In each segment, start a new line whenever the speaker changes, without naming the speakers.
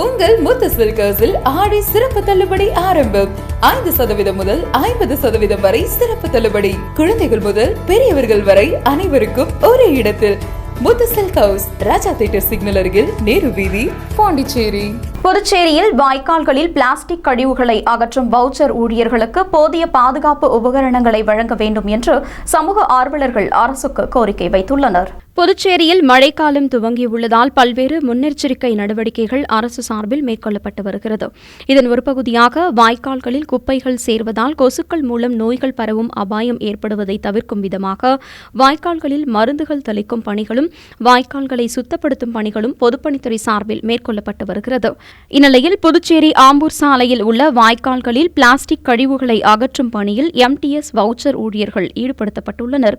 உங்கள் முத்து சில்கர்ஸில் ஆடி சிறப்பு தள்ளுபடி ஆரம்பம். ஐந்து சதவீதம் முதல் ஐம்பது சதவீதம் வரை சிறப்பு தள்ளுபடி. குழந்தைகள் முதல் பெரியவர்கள் வரை அனைவருக்கும் ஒரே இடத்தில். Muthu silk house Raja theatre signal அருகில் நேரு வீதி பாண்டிச்சேரி.
புதுச்சேரியில் வாய்க்கால்களில் பிளாஸ்டிக் கழிவுகளை அகற்றும் வவுச்சர் ஊழியர்களுக்கு போதிய பாதுகாப்பு உபகரணங்களை வழங்க வேண்டும் என்று சமூக ஆர்வலர்கள் அரசுக்கு கோரிக்கை வைத்துள்ளனர்.
புதுச்சேரியில் மழைக்காலம் துவங்கியுள்ளதால் பல்வேறு முன்னெச்சரிக்கை நடவடிக்கைகள் அரசு சார்பில் மேற்கொள்ளப்பட்டு வருகிறது. இதன் ஒரு பகுதியாக வாய்க்கால்களில் குப்பைகள் சேர்வதால் கொசுக்கள் மூலம் நோய்கள் பரவும் அபாயம் ஏற்படுவதை தவிர்க்கும் விதமாக வாய்க்கால்களில் மருந்துகள் தெளிக்கும் பணிகளும் வாய்க்கால்களை சுத்தப்படுத்தும் பணிகளும் பொதுப்பணித்துறை சார்பில் மேற்கொள்ளப்பட்டு வருகிறது. இந்நிலையில் புதுச்சேரி ஆம்பூர் சாலையில் உள்ள வாய்க்கால்களில் பிளாஸ்டிக் கழிவுகளை அகற்றும் பணியில் எம்டிஎஸ் வவுச்சர் ஊழியர்கள் ஈடுபடுத்தப்பட்டுள்ளனர்.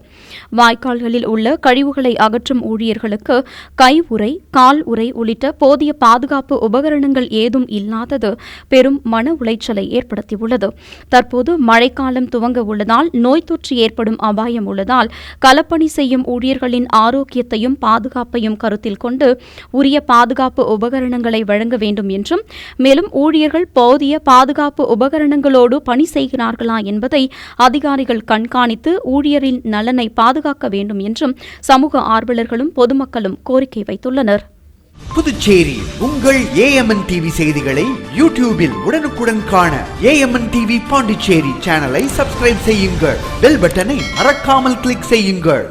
வாய்க்கால்களில் உள்ள கழிவுகளை அகற்றும் ஊழியர்களுக்கு கை உறை கால் உரை உள்ளிட்ட போதிய பாதுகாப்பு உபகரணங்கள் ஏதும் இல்லாதது பெரும் மன உளைச்சலை ஏற்படுத்தியுள்ளது. தற்போது மழைக்காலம் துவங்க உள்ளதால் நோய் தொற்று ஏற்படும் அபாயம் உள்ளதால் களப்பணி செய்யும் ஊழியர்களின் ஆரோக்கியத்தையும் பாதுகாப்பையும் கருத்தில் கொண்டு உரிய பாதுகாப்பு உபகரணங்களை வழங்க வேண்டும் என்றும் மேலும் ஊழியர்கள் போதிய பாதுகாப்பு உபகரணங்களோடு பணி செய்கிறார்களா என்பதை அதிகாரிகள் கண்காணித்து ஊழியரின் நலனை பாதுகாக்க வேண்டும் என்றும் சமூக ஆர்வலர்களும் பொதுமக்களும் கோரிக்கை வைத்துள்ளனர்.
புதுச்சேரி உங்கள் ஏஎம்என் டிவி செய்திகளை யூடியூபில் உடனுக்குடன் காண ஏஎம்என் டிவி பாண்டிச்சேரி சேனலை சப்ஸ்கிரைப் செய்யுங்கள். பெல் பட்டனை மறக்காமல் கிளிக் செய்யுங்கள்.